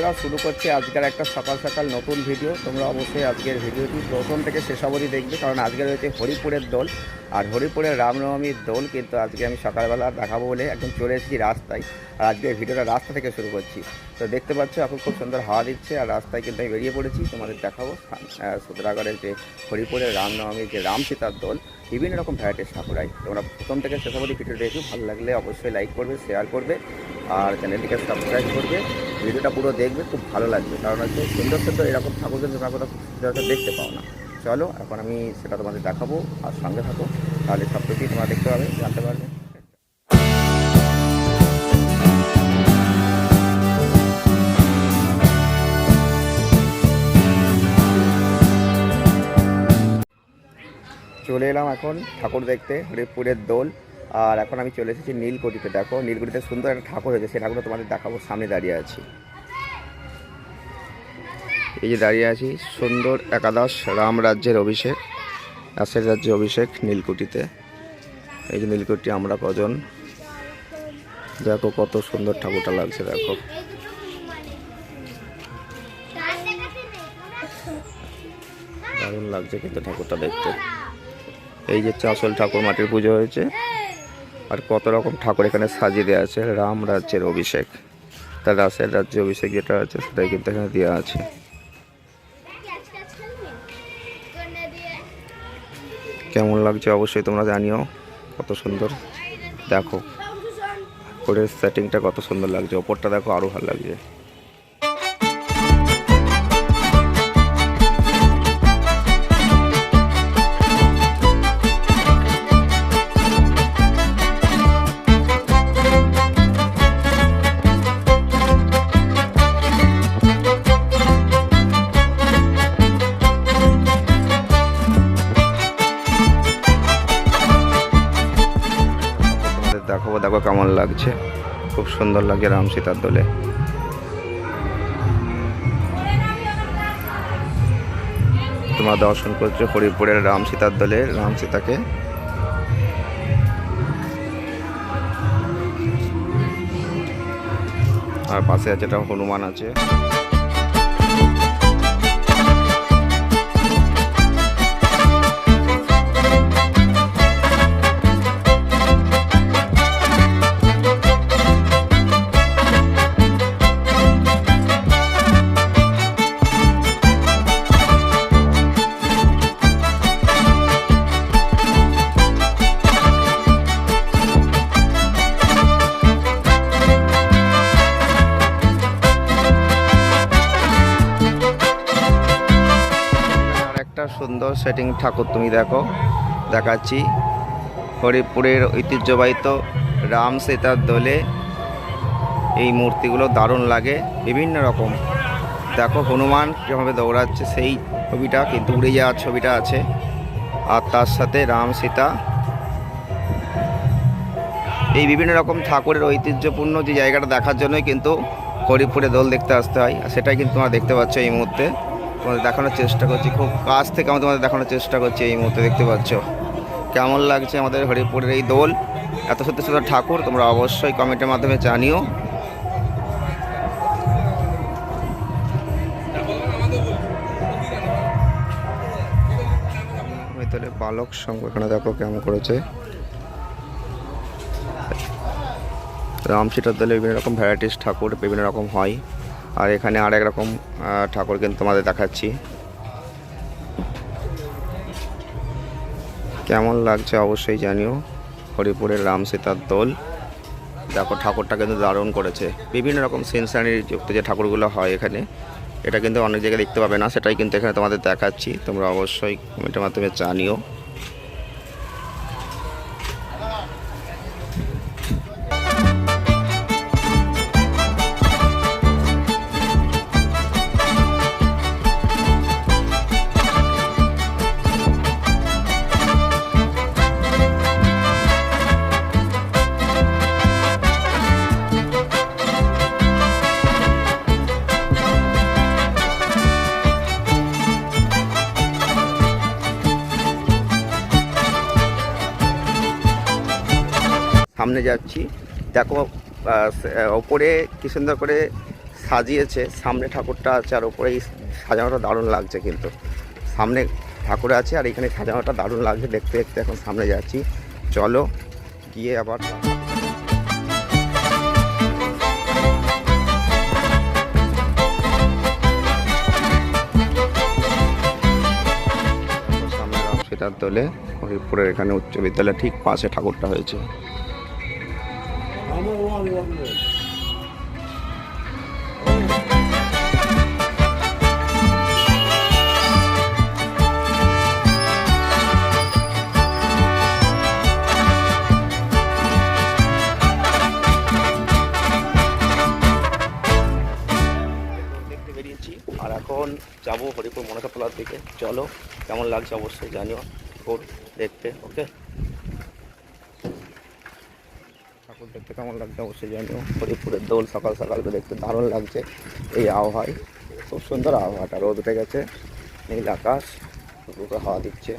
বন্ধুরা, শুরু করছি আজকের একটা সকাল সকাল নতুন ভিডিও। তোমরা অবশ্যই আজকের ভিডিওটি প্রথম থেকে শেষ অবধি দেখবে, কারণ আজকে রয়েছে হরিপুরের দোল। আর হরিপুরের রামনবমীর দোল কিন্তু আজকে আমি সকালবেলা দেখাবো বলে একদম চলে এসেছি রাস্তায়। আর আজকে ভিডিওটা রাস্তা থেকে শুরু করছি। তো দেখতে পাচ্ছ, এখন খুব সুন্দর হাওয়া দিচ্ছে আর রাস্তায় কিন্তু আমি বেরিয়ে পড়েছি। তোমাদের দেখাবো সুতরাগড়ের যে হরিপুরের রামনবমীর যে রাম সীতার দোল, বিভিন্ন রকম ভ্যারাইটিস ঠাকুরাই। তোমরা প্রথম থেকে শেষ অবধি ভিডিওটা দেখো ভালো লাগলে অবশ্যই লাইক করবে শেয়ার করবে, আর চ্যানেলটিকে সাবস্ক্রাইব করবে। ভিডিওটা পুরো দেখবে, খুব ভালো লাগবে। কারণ হচ্ছে সুন্দর সুন্দর এরকম ঠাকুর কিন্তু তোমরা কোথাও দেখতে পাও না। চলো, এখন আমি সেটা তোমাদের দেখাবো, আর সঙ্গে থাকো, তাহলে সব কিছুই তোমরা দেখতে পাবে, জানতে পারবে। চলে এলাম এখন ঠাকুর দেখতে, হরিপুরের দোল। আর এখন আমি চলে এসেছি নীলকুঠিতে। দেখো, নীলকুঠিতে সুন্দর একটা ঠাকুর হয়েছে সেই ঠাকুরটা তোমাদের দেখাবো। সামনে দাঁড়িয়ে আছি। এই যে দাঁড়িয়ে আছি, সুন্দর একাদশ রাম রাজ্যের অভিষেক রাসের রাজ্যে অভিষেক নীলকুঠিতে। এই যে নীলকুঠি, আমরা কজন? দেখো, কত সুন্দর ঠাকুরটা লাগছে, দেখো। দারুণ লাগছে কিন্তু ঠাকুরটা দেখতে। এই যে চাঁচল ঠাকুর মাটির পুজো হয়েছে। আর কত রকম ঠাকুর এখানে সাজিয়ে দেওয়া আছে? রাম রাজ্যের অভিষেক। তার রাসের রাজ্য অভিষেক যেটা আছে, সেটাই কিন্তু এখানে দেওয়া আছে। কেমন লাগছে অবশ্যই তোমরা জানিও। কত সুন্দর। দেখো, করে সেটিংটা কত সুন্দর লাগছে। ওপরটা দেখো আরও ভালো লাগছে। লাগছে খুব সুন্দর লাগে রাম সীতার দোলে। তোমরা দর্শন করছ হরিপুরের রাম সীতার দোলে, রাম সীতাকে। আর পাশে আছে একটা হনুমান আছে। একটা সুন্দর সেটিং ঠাকুর তুমি দেখো, দেখাচ্ছি। হরিপুরের ঐতিহ্যবাহিত রাম সীতার দোলে এই মূর্তিগুলো দারুণ লাগে, বিভিন্ন রকম। দেখো হনুমান কীভাবে দৌড়াচ্ছে, সেই ছবিটা কিন্তু উড়ে যাওয়ার ছবিটা আছে। আর তার সাথে রাম সীতা। এই বিভিন্ন রকম ঠাকুরের ঐতিহ্যপূর্ণ যে জায়গাটা দেখার জন্যই কিন্তু হরিপুরে দোল দেখতে আসতে হয় সেটাই কিন্তু তোমরা দেখতে পাচ্ছ এই মুহূর্তে। তোমাদের দেখানোর চেষ্টা করছি। খুব কাছ থেকে আমি তোমাদের দেখানোর চেষ্টা করছি এই মুহূর্তে, দেখতে পাচ্ছ। কেমন লাগছে আমাদের হরিপুরের এই দোল? এত সুন্দর সুন্দর ঠাকুর, তোমরা অবশ্যই কমেন্টের মাধ্যমে জানিও। তাহলে বালক সঙ্গ এখানে দেখো কেমন করেছে। রামসীটার দলে বিভিন্ন রকম ভ্যারাইটিস ঠাকুর বিভিন্ন রকম হয়। আর এখানে আর এক রকম ঠাকুর কিন্তু তোমাদের দেখাচ্ছি। কেমন লাগছে অবশ্যই জানিও। হরিপুরের রাম সীতার দোল। দেখো, ঠাকুরটা কিন্তু দারুণ করেছে। বিভিন্ন রকম সেন্সারি যুক্ত যে ঠাকুরগুলো হয় এখানে, এটা কিন্তু অনেক জায়গায় দেখতে পাবে না, সেটাই কিন্তু এখানে তোমাদের দেখাচ্ছি। তোমরা অবশ্যই কমেন্টের মাধ্যমে জানিও। সামনে যাচ্ছি। দেখো ওপরে কি সুন্দর করে সাজিয়েছে। সামনে ঠাকুরটা আছে আর ওপরে সাজানোটা দারুণ লাগছে কিন্তু। সামনে ঠাকুর আছে আর এখানে সাজানোটা দারুণ লাগছে দেখতে দেখতে এখন সামনে যাচ্ছি। চলো, গিয়ে আবার রামসীতার দোলে হরিপুরের এখানে উচ্চ বিদ্যালয় ঠিক পাশে ঠাকুরটা হয়েছে। দেখতে বেরিয়েছি। আর এখন যাব হরিপুর মনসাতলার দিকে। চলো, কেমন লাগছে অবশ্যই জানিও। দেখতে ওকে দেখতে কেমন লাগছে অবশ্যই জানিও। হরিপুরের দোল সকাল সকাল দেখতে দারুণ লাগছে এই আবহাওয়ায়। খুব সুন্দর আবহাওয়াটা, রোদ উঠে গেছে, নীল আকাশ, দুটো হাওয়া দিচ্ছে।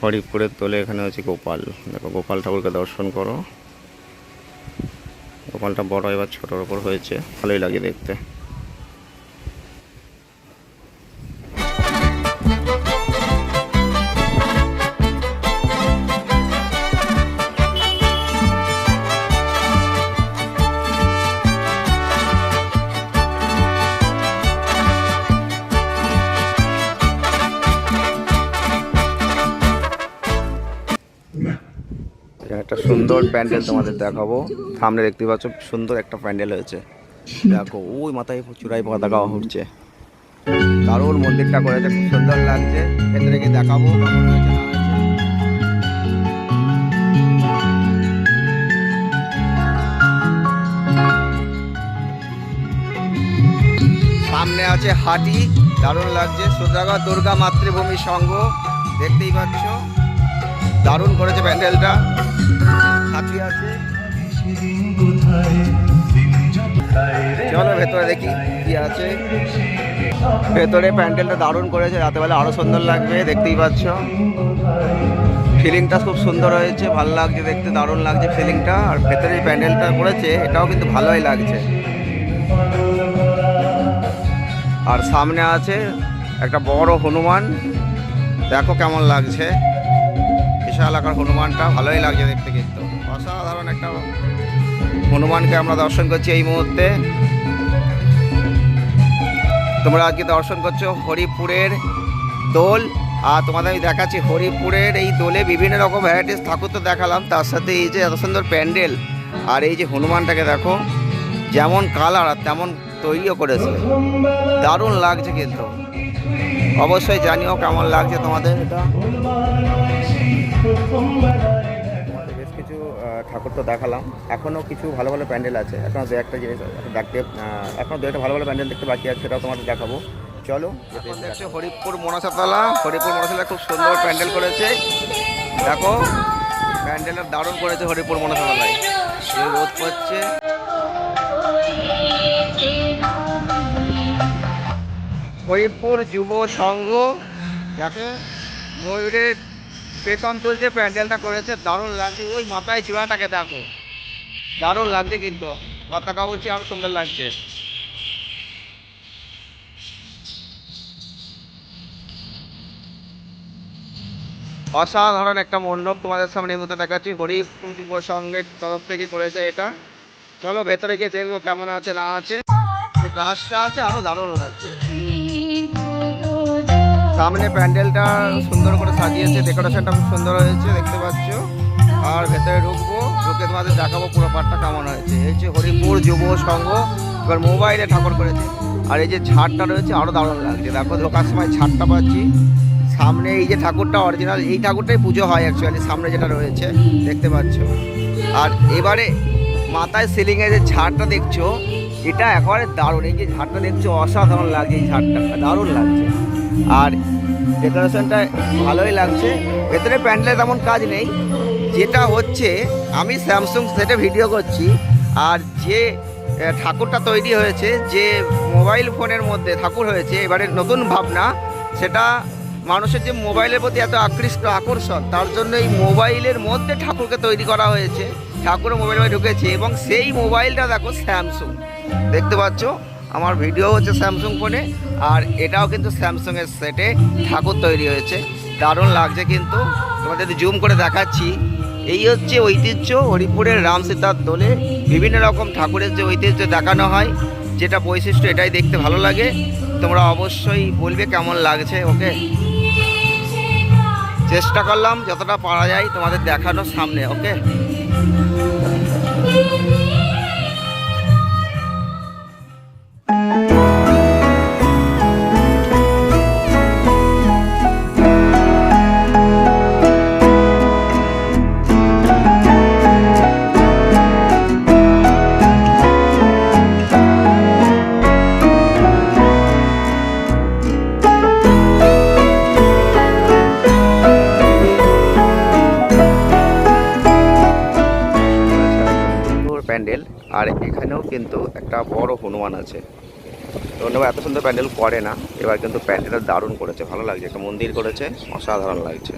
হরিপুরের দোলে এখানে হচ্ছে গোপাল। দেখো, গোপাল ঠাকুরকে দর্শন করো। গোপালটা বড় এবার ছোটোর ওপর হয়েছে, ভালোই লাগে দেখতে। সুন্দর প্যান্ডেল তোমাদের দেখাবো। সামনে দেখতে পাচ্ছ, সুন্দর একটা প্যান্ডেল হয়েছে। দেখো, ওই মাথায় চূড়াই পতাকা উঠছে দারুণ মন্দিরটা করেছে, খুব সুন্দর লাগছে। ভেতরে গিয়ে দেখাবো সামনে আছে হাটি, দারুণ লাগছে। সুদাগা দুর্গা মাতৃভূমি সংঘ, দেখতেই পাচ্ছ। দারুণ করেছে প্যান্ডেলটা। চলো ভেতরে দেখি কি আছে। ভেতরে প্যান্ডেলটা দারুণ করেছে, রাতেবেলা আরও সুন্দর লাগবে, দেখতেই পাচ্ছ। ফিলিংটা খুব সুন্দর হয়েছে, ভালো লাগছে দেখতে, দারুণ লাগছে ফিলিংটা। আর ভেতরে প্যান্ডেলটা করেছে, এটাও কিন্তু ভালোই লাগছে। আর সামনে আছে একটা বড় হনুমান। দেখো কেমন লাগছে। বিশাল আকার হনুমানটা, ভালোই লাগছে দেখতে কিন্তু। অসাধারণ একটা হনুমানকে আমরা দর্শন করছি এই মুহূর্তে। তোমরা আজকে দর্শন করছ হরিপুরের দোল, আর তোমাদের আমি দেখাচ্ছি হরিপুরের এই দোলে বিভিন্ন রকম ভ্যারাইটিস ঠাকুর তো দেখালাম, তার সাথে এই যে এত সুন্দর প্যান্ডেল, আর এই যে হনুমানটাকে দেখো, যেমন কালার আর তেমন তৈরিও করেছে। দারুণ লাগছে কিন্তু। অবশ্যই জানিও কেমন লাগছে তোমাদের এটা। বেশ কিছু ঠাকুর তো দেখালাম। এখনও কিছু ভালো ভালো প্যান্ডেল আছে। এখনও দু একটা জিনিস আছে দেখতে এখনও দু একটা ভালো ভালো প্যান্ডেল দেখতে বাকি আছে সেটাও তোমাদের দেখাবো। চলো। এখন দেখছ হরিপুর মনসাতলা। হরিপুর মনসাতলা খুব সুন্দর প্যান্ডেল করেছে। দেখো প্যান্ডেলটা দারুণ করেছে হরিপুর মনসাতলায়। রোদ পড়ছে। হরিপুর যুব সংঘ যাকে ময়ূরের পেতন তুলছে প্যান্ডেলটা করেছে, দারুণ লাগছে। ওই মাথায় চূড়াটাকে দেখো। দারুণ লাগছে কিন্তু। পতাকা বলছি আরও সুন্দর লাগছে। অসাধারণ একটা মণ্ডপ তোমাদের সামনে মতো দেখাচ্ছি। যুব সংঘের তরফ থেকে করেছে এটা। চলো ভেতরে গিয়ে দেখব কেমন আছে, না আছে। গাছটা আছে, আরও দারুণ লাগছে। সামনে প্যান্ডেলটা সুন্দর করে সাজিয়েছে ডেকোরেশনটা খুব সুন্দর হয়েছে দেখতে পাচ্ছ। আর ভেতরে ঢুকবো ঢুকে তোমাদের দেখাবো পুরো পাটটা কেমন হয়েছে। এই যে হরিপুর যুব সংঘ এবার মোবাইলে ঠাকুর করেছে। আর এই যে ছাদটা রয়েছে আরও দারুণ লাগছে। দেখো ঢোকার সময় ছাদটা পাচ্ছি। সামনে এই যে ঠাকুরটা অরিজিনাল এই ঠাকুরটাই পুজো হয় অ্যাকচুয়ালি সামনে যেটা রয়েছে দেখতে পাচ্ছ। আর এবারে মাথায় সিলিংয়ে যে ঝাড়টা দেখছ এটা একেবারে দারুণ। এই যে ঝাড়টা দেখছ, অসাধারণ লাগছে, এই ঝাড়টা। দারুণ লাগছে। আর ডেকোরেশনটা ভালোই লাগছে। ভেতরে প্যান্ডেলে তেমন কাজ নেই। যেটা হচ্ছে, আমি স্যামসুং সেটে ভিডিও করছি, আর যে ঠাকুরটা তৈরি হয়েছে, যে মোবাইল ফোনের মধ্যে ঠাকুর হয়েছে, এবারে নতুন ভাবনা, সেটা মানুষের যে মোবাইলের প্রতি এত আকৃষ্ট আকর্ষণ, তার জন্য এই মোবাইলের মধ্যে ঠাকুরকে তৈরি করা হয়েছে। ঠাকুরের মোবাইলে ঢুকেছি এবং সেই মোবাইলটা দেখো স্যামসুং দেখতে পাচ্ছ? আমার ভিডিও হচ্ছে স্যামসুং ফোনে আর এটাও কিন্তু স্যামসুংয়ের সেটে ঠাকুর তৈরি হয়েছে। দারুণ লাগছে কিন্তু। তোমাদের জুম করে দেখাচ্ছি। এই হচ্ছে ঐতিহ্য, হরিপুরের রাম সীতার দোলে বিভিন্ন রকম ঠাকুরের যে ঐতিহ্য দেখানো হয়, যেটা বৈশিষ্ট্য এটাই দেখতে ভালো লাগে। তোমরা অবশ্যই বলবে কেমন লাগছে, ওকে? চেষ্টা করলাম, যতটা পারা যায় তোমাদের দেখানোর সামনে, ওকে? সুন্দর একটা বড় হনুমান আছে। অন্য এত সুন্দর প্যান্ডেল করে না। এবার কিন্তু প্যান্ডেলটা দারুণ করেছে, ভালো লাগছে, একটা মন্দির করেছে, অসাধারণ লাগছে।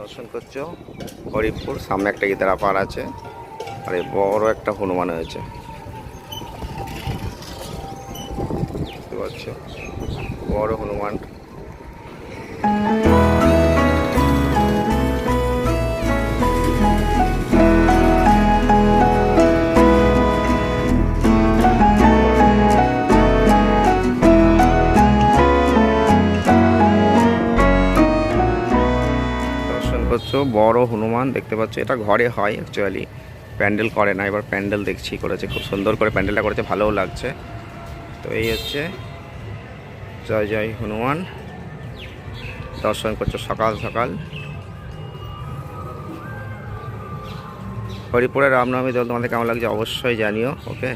দর্শন করছ, হরিপুর, সামনে একটা ইদারা পাড় আছে, আর এই বড় একটা হনুমান হয়েছে। বুঝতে বড় হনুমান। বড় হনুমান দেখতে পাচ্ছ, এটা ঘরে হয় অ্যাকচুয়ালি প্যান্ডেল করে না, এবার প্যান্ডেল দেখছি, করেছে, খুব সুন্দর করে প্যান্ডেলটা করেছে, ভালোও লাগছে। তো এই হচ্ছে, জয় জয় হনুমান। দর্শন করছ সকাল সকাল। হরিপুরের রামনবমী দল তোমাদের কেমন লাগছে অবশ্যই জানিও ওকে